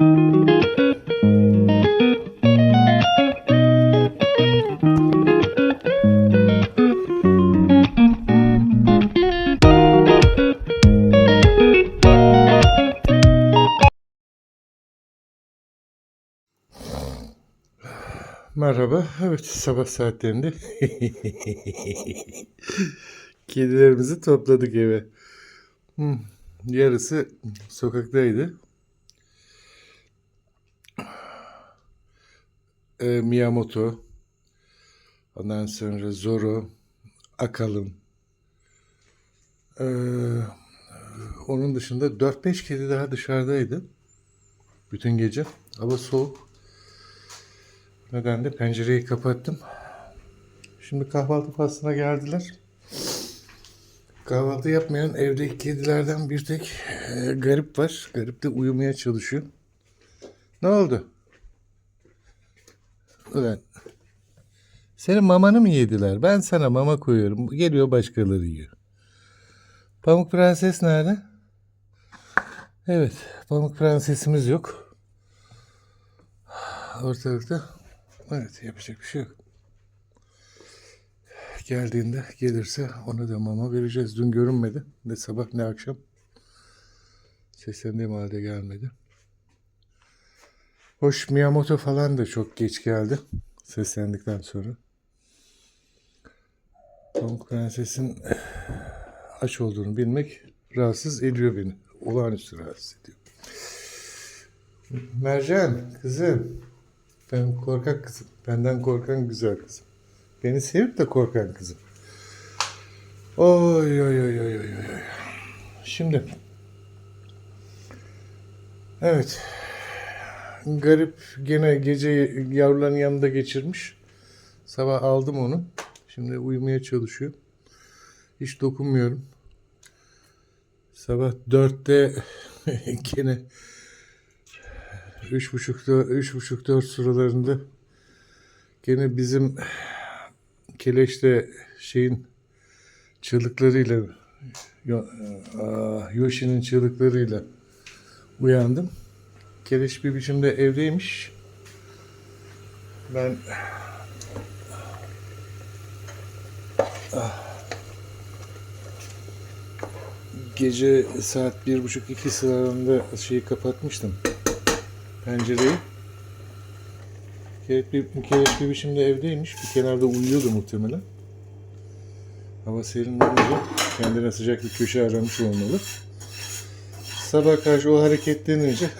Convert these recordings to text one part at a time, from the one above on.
Merhaba. Evet sabah saatlerinde kedilerimizi topladık eve. Hmm, Yarısı sokaktaydı. Ee, Miyamoto, ondan sonra Zoro, Akalın. Ee, onun dışında 4-5 kedi daha dışarıdaydı. Bütün gece. Hava soğuk. Neden de pencereyi kapattım. Şimdi kahvaltı faslına geldiler. Kahvaltı yapmayan evdeki kedilerden bir tek e, garip var. Garip de uyumaya çalışıyor. Ne oldu? Ulan. Senin mamanı mı yediler? Ben sana mama koyuyorum. Geliyor başkaları yiyor. Pamuk Prenses nerede? Evet. Pamuk Prensesimiz yok. Ortalıkta. Evet yapacak bir şey yok. Geldiğinde gelirse ona da mama vereceğiz. Dün görünmedi. Ne sabah ne akşam. Seslendiğim halde gelmedi. Hoş Miyamoto falan da çok geç geldi. Seslendikten sonra. Pamuk Prenses'in aç olduğunu bilmek rahatsız ediyor beni. Olağanüstü rahatsız ediyor. Mercan kızım. Ben korkak kızım. Benden korkan güzel kızım. Beni sevip de korkan kızım. Oy oy oy oy oy oy. Şimdi. Evet. Garip gene gece yavruların yanında geçirmiş. Sabah aldım onu. Şimdi uyumaya çalışıyor. Hiç dokunmuyorum. Sabah dörtte gene üç buçukta, üç buçuk dört sıralarında gene bizim Keleş'te şeyin çığlıklarıyla Yoshi'nin çığlıklarıyla uyandım. Keleş bir biçimde evdeymiş. Ben gece saat bir buçuk iki sıralarında şeyi kapatmıştım pencereyi. Keleş bir biçimde evdeymiş. Bir kenarda uyuyordu muhtemelen. Hava serin olunca kendine sıcak bir köşe aramış olmalı. Sabah karşı o hareketlenince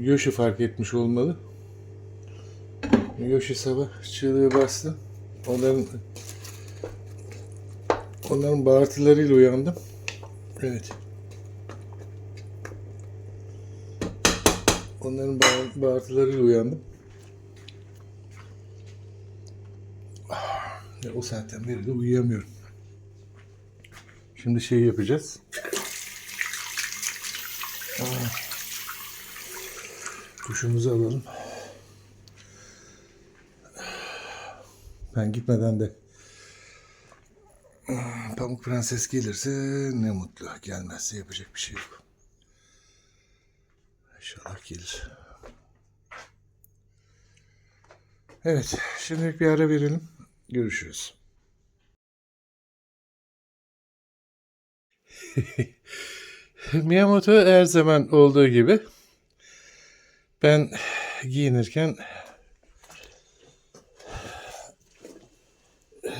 Yoshi fark etmiş olmalı. Yoshi sabah çığlığı bastı. Onların onların bağırtılarıyla uyandım. Evet. Onların bağır- bağırtılarıyla uyandım. Ah, ya o saatten beri de uyuyamıyorum. Şimdi şey yapacağız. Duşumuzu alalım. Ben gitmeden de Pamuk Prenses gelirse ne mutlu. Gelmezse yapacak bir şey yok. İnşallah gelir. Evet, şimdilik bir ara verelim. Görüşürüz. Miyamoto her zaman olduğu gibi ben giyinirken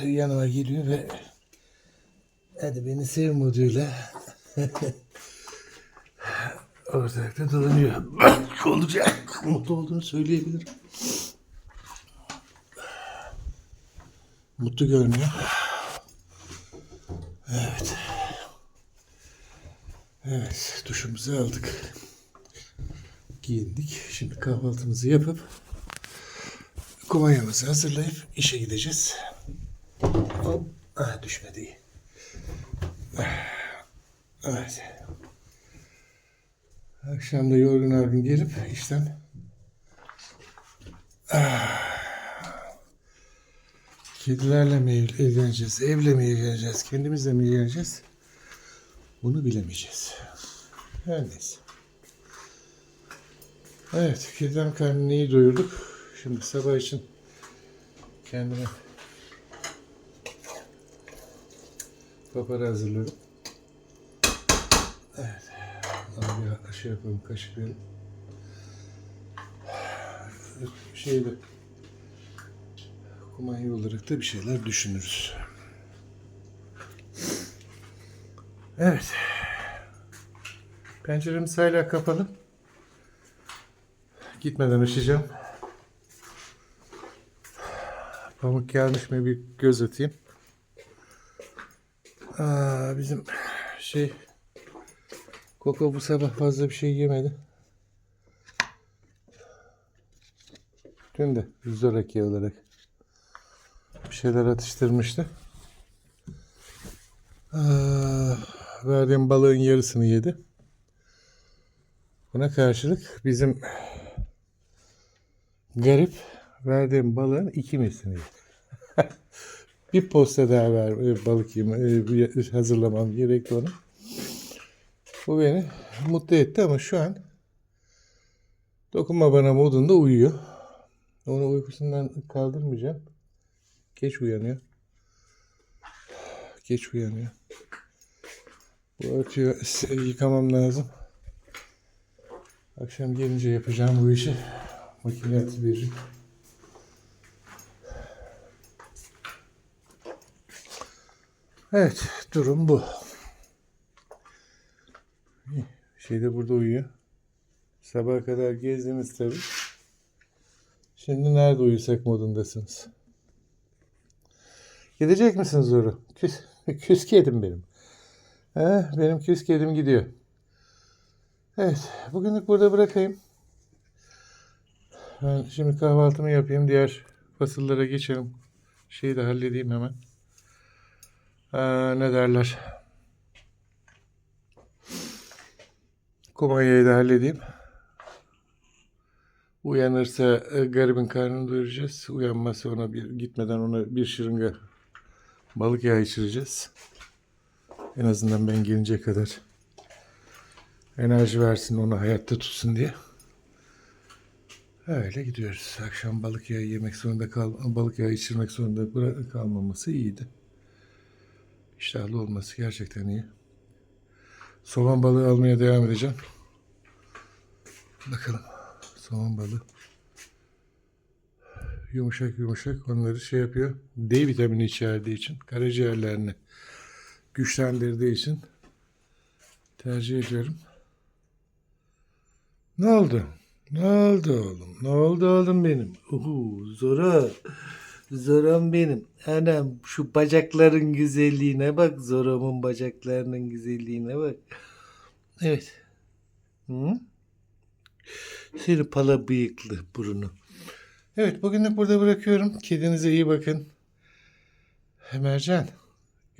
yanıma geliyor ve hadi beni sev moduyla ortalıkta dolanıyor. Olacak. Mutlu olduğunu söyleyebilirim. Mutlu görünüyor. Evet. Evet, duşumuzu aldık. Giyindik. Şimdi kahvaltımızı yapıp kumanyamızı hazırlayıp işe gideceğiz. Hop. Ah, düşmedi. Evet. Akşam da yorgun argın gelip işten Ah. kedilerle mi ilgileneceğiz, evle mi ilgileneceğiz, kendimizle mi ilgileneceğiz? Bunu bilemeyeceğiz. Her neyse. Evet, kediden karnını iyi doyurduk. Şimdi sabah için kendime papara hazırladım. Evet. Abi bir şey yapalım, kaşıklayalım. Şeyde kumanya olarak da bir şeyler düşünürüz. Evet. Penceremiz hala kapalı. Gitmeden açacağım. Pamuk gelmiş mi bir göz atayım. Aa, bizim şey Koko bu sabah fazla bir şey yemedi. Dün de zoraki olarak bir şeyler atıştırmıştı. Aa, verdiğim balığın yarısını yedi. Buna karşılık bizim garip verdiğim balığın iki mislini yedi. bir posta daha ver balık yeme, hazırlamam gerekti onu. Bu beni mutlu etti ama şu an dokunma bana modunda uyuyor. Onu uykusundan kaldırmayacağım. Geç uyanıyor. Geç uyanıyor. Bu örtüyü yıkamam lazım. Akşam gelince yapacağım bu işi. Makineye veririm. Evet, durum bu. Şey de burada uyuyor. Sabaha kadar gezdiniz tabii. Şimdi nerede uyusak modundasınız? Gidecek misiniz Zoru? Küs, küs kedim benim. He, benim küs kedim gidiyor. Evet, bugünlük burada bırakayım. Ben şimdi kahvaltımı yapayım. Diğer fasıllara geçelim. Şeyi de halledeyim hemen. Aa, ne derler? Kumanyayı da halledeyim. Uyanırsa e, garibin karnını doyuracağız. Uyanmazsa ona bir gitmeden ona bir şırınga balık yağı içireceğiz. En azından ben gelince kadar enerji versin onu hayatta tutsun diye. Öyle gidiyoruz. Akşam balık yağı yemek zorunda kal balık yağı içirmek zorunda kalmaması iyiydi. İştahlı olması gerçekten iyi. Soğan balığı almaya devam edeceğim. Bakalım. Soğan balığı. Yumuşak yumuşak onları şey yapıyor. D vitamini içerdiği için, karaciğerlerini güçlendirdiği için tercih ediyorum. Ne oldu? Ne oldu oğlum? Ne oldu oğlum benim? Uhu, Zora. Zoram benim. Anam şu bacakların güzelliğine bak. Zoram'ın bacaklarının güzelliğine bak. Evet. Hı? Seni pala bıyıklı burunu. Evet bugünlük burada bırakıyorum. Kedinize iyi bakın. Mercan.